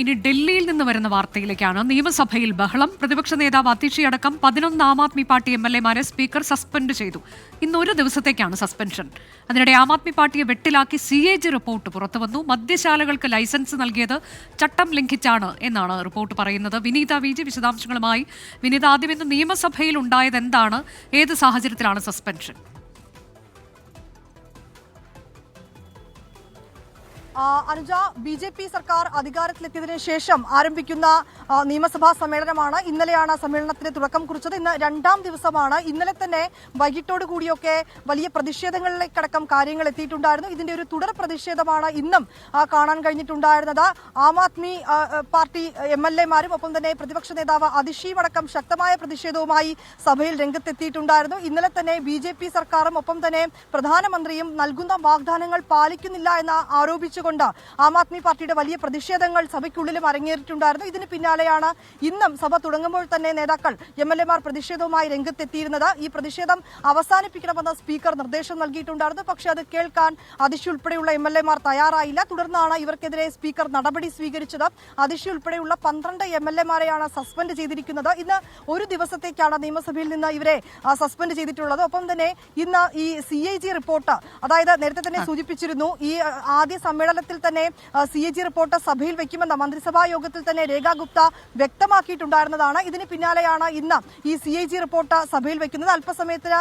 ഇനി ഡൽഹിയിൽ നിന്ന് വരുന്ന വാർത്തയിലേക്കാണ്. നിയമസഭയിൽ ബഹളം. പ്രതിപക്ഷ നേതാവ് അതിഷിയടക്കം പതിനൊന്ന് Aam Aadmi party M L എമാരെ സ്പീക്കർ സസ്പെൻഡ് ചെയ്തു. ഇന്ന് ഒരു ദിവസത്തേക്കാണ് സസ്പെൻഷൻ. അതിനിടെ ആം ആദ്മി പാർട്ടിയെ വെട്ടിലാക്കി സി എ ജി റിപ്പോർട്ട് പുറത്തുവന്നു മദ്യശാലകൾക്ക് ലൈസൻസ് നൽകിയത് ചട്ടം ലംഘിച്ചാണ് എന്നാണ് റിപ്പോർട്ട് പറയുന്നത്. വിനീത വി ജി വിശദാംശങ്ങളുമായി വിനീത. ആദ്യം ഇന്ന് നിയമസഭയിൽ ഉണ്ടായത് എന്താണ്? ഏത് സാഹചര്യത്തിലാണ് സസ്പെൻഷൻ? അനുജ ബി ജെ പി സർക്കാർ അധികാരത്തിലെത്തിയതിനു ശേഷം ആരംഭിക്കുന്ന നിയമസഭാ സമ്മേളനമാണ് ഇന്നലെയാണ് സമ്മേളനത്തിന് തുടക്കം കുറിച്ചത്. ഇന്ന് രണ്ടാം ദിവസമാണ്. ഇന്നലെ തന്നെ വൈകിട്ടോട് കൂടിയൊക്കെ വലിയ പ്രതിഷേധങ്ങളിലേക്കടക്കം കാര്യങ്ങൾ എത്തിയിട്ടുണ്ടായിരുന്നു. ഇതിന്റെ ഒരു തുടർ പ്രതിഷേധമാണ് ഇന്നും കാണാൻ കഴിഞ്ഞിട്ടുണ്ടായിരുന്നത്. Aam Aadmi party M L ഒപ്പം തന്നെ പ്രതിപക്ഷ നേതാവ് അതിഷിയും അടക്കം ശക്തമായ പ്രതിഷേധവുമായി സഭയിൽ രംഗത്തെത്തിയിട്ടുണ്ടായിരുന്നു. ഇന്നലെ തന്നെ ബി സർക്കാരും ഒപ്പം തന്നെ പ്രധാനമന്ത്രിയും നൽകുന്ന വാഗ്ദാനങ്ങൾ പാലിക്കുന്നില്ല എന്ന് ആരോപിച്ചുകൊണ്ട് ആം ആദ്മി പാർട്ടിയുടെ വലിയ പ്രതിഷേധങ്ങൾ സഭയ്ക്കുള്ളിലും അരങ്ങേറിയിട്ടുണ്ടായിരുന്നു. ഇതിന് പിന്നാലെയാണ് ഇന്നും സഭ തുടങ്ങുമ്പോൾ തന്നെ നേതാക്കൾ എം എൽ എമാർ പ്രതിഷേധവുമായി രംഗത്തെത്തിയിരുന്നത്. ഈ പ്രതിഷേധം അവസാനിപ്പിക്കണമെന്ന് സ്പീക്കർ നിർദ്ദേശം നൽകിയിട്ടുണ്ടായിരുന്നു. പക്ഷേ അത് കേൾക്കാൻ അതിഷി ഉൾപ്പെടെയുള്ള എം എൽ എമാർ തയ്യാറായില്ല. തുടർന്നാണ് ഇവർക്കെതിരെ സ്പീക്കർ നടപടി സ്വീകരിച്ചത്. അതിഷി ഉൾപ്പെടെയുള്ള പന്ത്രണ്ട് എം എൽ എമാരെയാണ് സസ്പെൻഡ് ചെയ്തിരിക്കുന്നത്. ഇന്ന് ഒരു ദിവസത്തേക്കാണ് നിയമസഭയിൽ നിന്ന് ഇവരെ സസ്പെൻഡ് ചെയ്തിട്ടുള്ളത്. ഒപ്പം തന്നെ ഇന്ന് ഈ സി ഐ ജി റിപ്പോർട്ട് അതായത് നേരത്തെ തന്നെ സൂചിപ്പിച്ചിരുന്നു ഈ ആദ്യ ആദ്യ സമ്മേളനത്തിൽ തന്നെ സി എ ജി റിപ്പോർട്ട് സഭയിൽ വെക്കുമെന്ന മന്ത്രിസഭാ യോഗത്തിൽ തന്നെ രേഖാ ഗുപ്ത വ്യക്തമാക്കിയിട്ടുണ്ടായിരുന്നതാണ്. ഇതിന് പിന്നാലെയാണ് ഇന്ന് ഈ സി ഐ ജി റിപ്പോർട്ട് സഭയിൽ വെക്കുന്നത്. അല്പസമയത്തിന്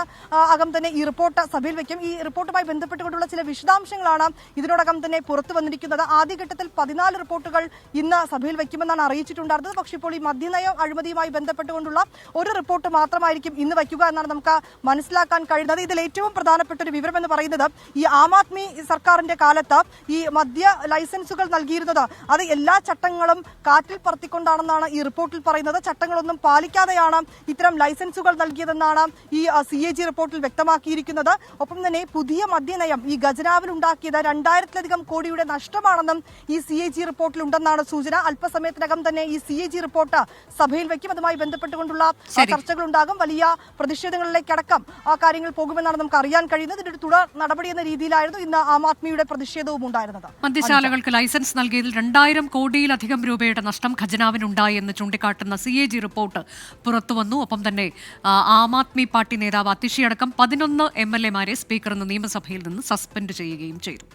അകം തന്നെ ഈ റിപ്പോർട്ട് സഭയിൽ വെക്കും. ഈ റിപ്പോർട്ടുമായി ബന്ധപ്പെട്ടുകൊണ്ടുള്ള ചില വിശദാംശങ്ങളാണ് ഇതിനോടകം തന്നെ പുറത്തു വന്നിരിക്കുന്നത്. ആദ്യഘട്ടത്തിൽ പതിനാല് റിപ്പോർട്ടുകൾ ഇന്ന് സഭയിൽ വെക്കുമെന്നാണ് അറിയിച്ചിട്ടുണ്ടായിരുന്നത്. പക്ഷേ ഇപ്പോൾ ഈ മദ്യനയ അഴിമതിയുമായി ബന്ധപ്പെട്ടുകൊണ്ടുള്ള ഒരു റിപ്പോർട്ട് മാത്രമായിരിക്കും ഇന്ന് വയ്ക്കുക എന്നാണ് നമുക്ക് മനസ്സിലാക്കാൻ കഴിയുന്നത്. ഇതിൽ ഏറ്റവും പ്രധാനപ്പെട്ട ഒരു വിവരം എന്ന് പറയുന്നത് ഈ ആം ആദ്മി സർക്കാരിന്റെ കാലത്ത് ഈ മദ്യ ലൈസൻസുകൾ നൽകിയിരുന്നത്. അത് എല്ലാ ചട്ടങ്ങളും കാറ്റിൽ പറത്തിക്കൊണ്ടാണെന്നാണ് ഈ റിപ്പോർട്ടിൽ പറയുന്നത്. ചട്ടങ്ങളൊന്നും പാലിക്കാതെയാണ് ഇത്തരം ലൈസൻസുകൾ നൽകിയതെന്നാണ് ഈ സി എ ജി റിപ്പോർട്ടിൽ വ്യക്തമാക്കിയിരിക്കുന്നത്. ഒപ്പം തന്നെ പുതിയ മദ്യനയം ഈ ഖജനാവിൽ ഉണ്ടാക്കിയത് രണ്ടായിരത്തിലധികം കോടിയുടെ നഷ്ടമാണെന്നും ഈ സി എ ജി റിപ്പോർട്ടിൽ ഉണ്ടെന്നാണ് സൂചന. അല്പസമയത്തിനകം തന്നെ ഈ സി എ ജി റിപ്പോർട്ട് സഭയിൽ വയ്ക്കും. അതുമായി ബന്ധപ്പെട്ടുകൊണ്ടുള്ള ചർച്ചകൾ ഉണ്ടാകും വലിയ പ്രതിഷേധങ്ങളിലേക്കടക്കം ആ കാര്യങ്ങൾ പോകുമെന്നാണ് നമുക്ക് അറിയാൻ കഴിയുന്നത് ഇതിന്റെ തുടർ നടപടി എന്ന രീതിയിലായിരുന്നു ഇന്ന് ആം ആദ്മിയുടെ പ്രതിഷേധവും ഉണ്ടായിരുന്നത്. മദ്യശാലകൾക്ക് ലൈസൻസ് നൽകിയതിൽ രണ്ടായിരം കോടിയിലധികം രൂപയുടെ നഷ്ടം ഖജനാവിനുണ്ടായി എന്ന് ചൂണ്ടിക്കാട്ടുന്ന സി എ ജി റിപ്പോർട്ട് പുറത്തുവന്നു ഒപ്പം തന്നെ ആ, ആദ്മി പാർട്ടി നേതാവ് അതിഷിയടക്കം പതിനൊന്ന് എം എൽ എമാരെ സ്പീക്കർ ഇന്ന് നിയമസഭയിൽ നിന്ന് സസ്പെൻഡ് ചെയ്യുകയും ചെയ്തു.